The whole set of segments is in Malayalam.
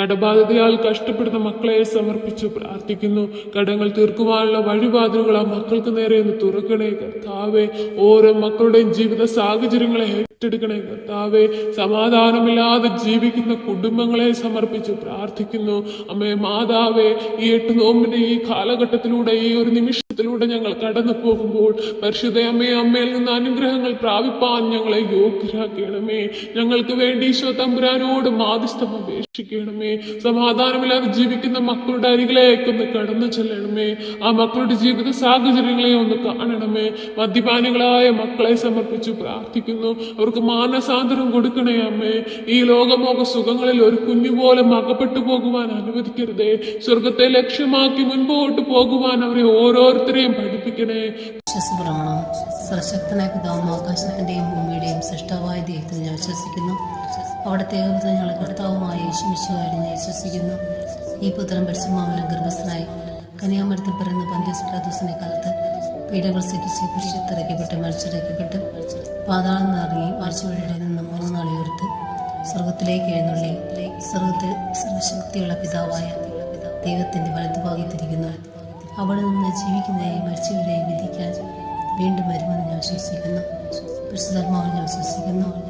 കടബാധിതയാൽ കഷ്ടപ്പെടുന്ന മക്കളെ സമർപ്പിച്ചു പ്രാർത്ഥിക്കുന്നു. കടങ്ങൾ തീർക്കുവാനുള്ള വഴിവാതിലുകൾ ആ മക്കൾക്ക് നേരെ ഒന്ന് തുറക്കണേ കർത്താവെ. ഓരോ മക്കളുടെയും ജീവിത സാഹചര്യങ്ങളെ ഏറ്റെടുക്കണേ കർത്താവെ. സമാധാനമില്ലാതെ ജീവിക്കുന്ന കുടുംബങ്ങളെ സമർപ്പിച്ച് പ്രാർത്ഥിക്കുന്നു. അമ്മേ മാതാവെ ഈ എട്ട് നോമ്പിന്റെ ഈ കാലഘട്ടത്തിലൂടെ ഈ ഒരു നിമിഷത്തിലൂടെ ഞങ്ങൾ കടന്നു പോകുമ്പോൾ പരിശുദ്ധ അമ്മയെ അമ്മയിൽ നിന്ന് അനുഗ്രഹങ്ങൾ പ്രാപിപ്പാൻ ഞങ്ങളെ യോഗ്യരാക്കണമേ. ഞങ്ങൾക്ക് വേണ്ടി ഈശോ തമ്പുരാനോട് മാധ്യസ്ഥം അപേക്ഷിക്കണമേ. സമാധാനമില്ലാതെ ജീവിക്കുന്ന മക്കളുടെ അരികിലേക്കൊന്ന് കടന്നു ചെല്ലണമേ. ആ മക്കളുടെ ജീവിത സാഹചര്യങ്ങളെ ഒന്ന് കാണണമേ. മദ്യപാനികളായ മക്കളെ സമർപ്പിച്ചു പ്രാർത്ഥിക്കുന്നു. അവർക്ക് മാനസാന്തരം കൊടുക്കണേ അമ്മേ. ഈ ലോകമോക സുഖങ്ങളിൽ ഒരു കുഞ്ഞു പോലെ അകപ്പെട്ടു പോകുവാൻ അനുവദിക്കരുതേ. സ്വർഗത്തെ ലക്ഷ്യമാക്കി മുൻപോട്ട് പോകുവാൻ അവരെ ഓരോരുത്തരെയും പഠിപ്പിക്കണേ. സർശക്തനായ പിതാവും ആകാശത്തിന്റെയും ഭൂമിയുടെയും സൃഷ്ടാവായ ദൈവത്തിൽ ഞാൻ വിശ്വസിക്കുന്നു. അവിടുത്തെ ഏകപുത്രൻ കർത്താവുമായി കർത്താവുമായ യേശുമിശുവായി വിശ്വസിക്കുന്നു ഈ പുത്രൻ പരിശുമാവിലും ഗർഭസ്ഥനായി കന്യാമരത്തിൽ പിറന്ന പന്ത്യസ്പ്രാദോസിനെ കാലത്ത് പീഡകൾ സഹിച്ച് കുരിശത്തിറക്കപ്പെട്ട് മരിച്ചിറക്കപ്പെട്ട്. പാതാളം നിറങ്ങി മരിച്ചവരുടെ നിന്ന് മൂന്ന് നാളെ ഉയർത്ത് സ്വർഗത്തിലേക്ക് എഴുന്നള്ളി. സ്വർഗത്തിൽ സർവശക്തിയുള്ള പിതാവായ ദൈവത്തിന്റെ വലതുഭാഗത്തിരിക്കുന്നു അവിടെ നിന്ന് ജീവിക്കുന്നതിനെയും മരിച്ചവരെയും വിധിക്കാൻ വീണ്ടും വരുമെന്ന് ഞാൻ വിശ്വസിക്കുന്നു. പരിശുദ്ധാത്മാവിൽ ഞാൻ വിശ്വസിക്കുന്നു.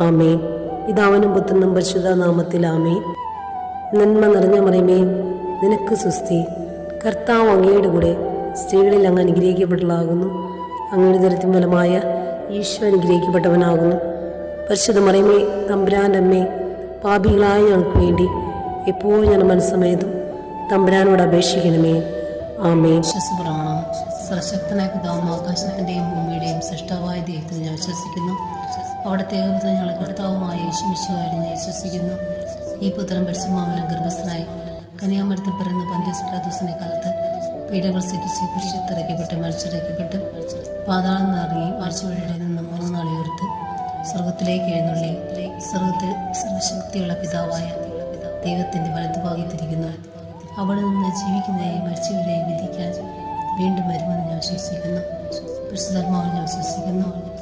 ആമേ ഇതാവനും പുത്രനും പരിശുദ്ധ നാമത്തിൽ ആമേ നന്മ നിറഞ്ഞ മറിയമേ നിനക്ക് സുസ്തി കർത്താവ് അങ്ങയുടെ കൂടെ സ്ത്രീകളിൽ അങ്ങ് അനുഗ്രഹിക്കപ്പെട്ടതാകുന്നു അങ്ങയുടെ ദുരിതം ഫലമായ ഈശോ അനുഗ്രഹിക്കപ്പെട്ടവനാകുന്നു. പരിശുദ്ധ മറിയമേ തമ്പുരാന്റെ അമ്മേ പാപികളായ ഞങ്ങൾക്ക് വേണ്ടി എപ്പോഴും ഞാൻ മനസ്സമയതും തമ്പുരാനോട് അപേക്ഷിക്കണമേ. ആമേ സർശക്തനായ പിതാവും ആകാശത്തിന്റെയും ഭൂമിയുടെയും സൃഷ്ടാവായ ദൈവത്തിൽ ഞാൻ വിശ്വസിക്കുന്നു. അവിടുത്തെ ഞങ്ങളെ കർത്താവുമായ യേശുമിശുവായിരുന്നു വിശ്വസിക്കുന്നു ഈ പുത്രൻ പരിശുമാവിലും ഗർഭസ്ഥനായി കന്യാമരത്തിൽ പിറന്ന പന്ത്യസ്പ്രാദോസിനെ കാലത്ത് പീഡകൾ സഹിച്ച് കുരിശത്തിറക്കപ്പെട്ട് മരിച്ചിറക്കപ്പെട്ട് പാതാളം നിറങ്ങി മരിച്ചവരുടെ നിന്ന് മൂന്ന് നാൾ ഉയർത്ത് സ്വർഗത്തിലേക്ക് എഴുന്നള്ളി. സ്വർഗത്തിൽ സർവശക്തിയുള്ള പിതാവായ ദൈവത്തിന്റെ വലതുഭാഗത്തിരിക്കുന്നു അവിടെ നിന്ന് ജീവിക്കുന്നതിനെയും മരിച്ചവരെയും വിധിക്കാൻ വീണ്ടും വരുമെന്ന് ഞാൻ വിശ്വസിക്കുന്നു. പരിശുദ്ധാത്മാവിൽ ഞാൻ വിശ്വസിക്കുന്നു.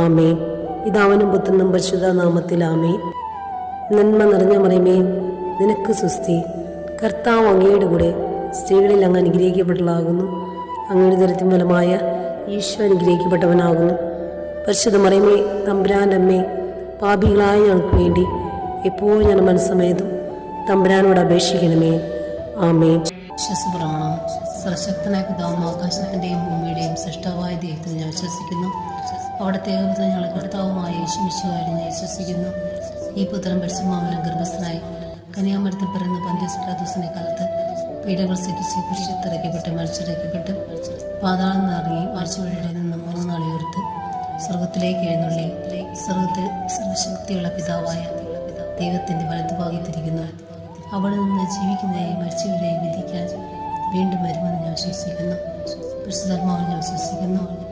ആമേ ഇതാവനും പുത്രനും പരിശുദ്ധ നാമത്തിൽ ആമേ നന്മ നിറഞ്ഞ മറിയമേ നിനക്ക് സുസ്തി കർത്താവ് അങ്ങയുടെ കൂടെ സ്ത്രീകളിൽ അങ്ങ് അനുഗ്രഹിക്കപ്പെട്ടതാകുന്നു അങ്ങയുടെ ദരത്തിൻ ഫലമായ ഈശോ അനുഗ്രഹിക്കപ്പെട്ടവനാകുന്നു. പരിശുദ്ധ മറിയമേ തമ്പുരാന്റെ അമ്മേ പാപികളായ ഞങ്ങൾക്ക് വേണ്ടി എപ്പോഴും ഞാൻ മനസ്സമേതും തമ്പുരാനോട് അപേക്ഷിക്കണമേ. ആമേ വിശ്വസപ്രമാണം സർശക്തനായ പിതാവും ആകാശത്തിന്റെയും ഭൂമിയുടെയും സൃഷ്ടാവായ ദൈവത്തിൽ ഞാൻ വിശ്വസിക്കുന്നു. അവിടുത്തെ ഞങ്ങളെ കർത്താവുമായ യേശുമിശുകാരി ഞാൻ വിശ്വസിക്കുന്നു. ഈ പുത്രം പരിശുമാമലം ഗർഭസ്ഥനായി കന്യാമരത്തിൽ പിറന്ന പന്ത്യസ്പ്രാദോസിനെ കാലത്ത് പീഡകൾ സഹിച്ച് കുരിശത്തിറക്കപ്പെട്ട് മരിച്ചിറക്കപ്പെട്ട് പാതാളം നിറങ്ങി മരിച്ചുവഴിയുടെ നിന്ന് മൂന്ന് നാളെ ഉയർത്ത് സ്വർഗത്തിലേക്ക് എഴുന്നള്ളി. സ്വർഗത്തിൽ സർവശക്തിയുള്ള പിതാവായ ദൈവത്തിന്റെ വലതുഭാഗത്തിരിക്കുന്നു അവിടെ നിന്ന് ജീവിക്കുന്നവരെയും മരിച്ചവരെയും വിധിക്കാൻ വീണ്ടും വരുമെന്ന് ഞാൻ വിശ്വസിക്കുന്നു. പരിശുദ്ധാത്മാവിൽ ഞാൻ വിശ്വസിക്കുന്നു.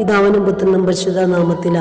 ഇതാവനും പുത്രനും പരിശുദ്ധ നാമത്തിൽ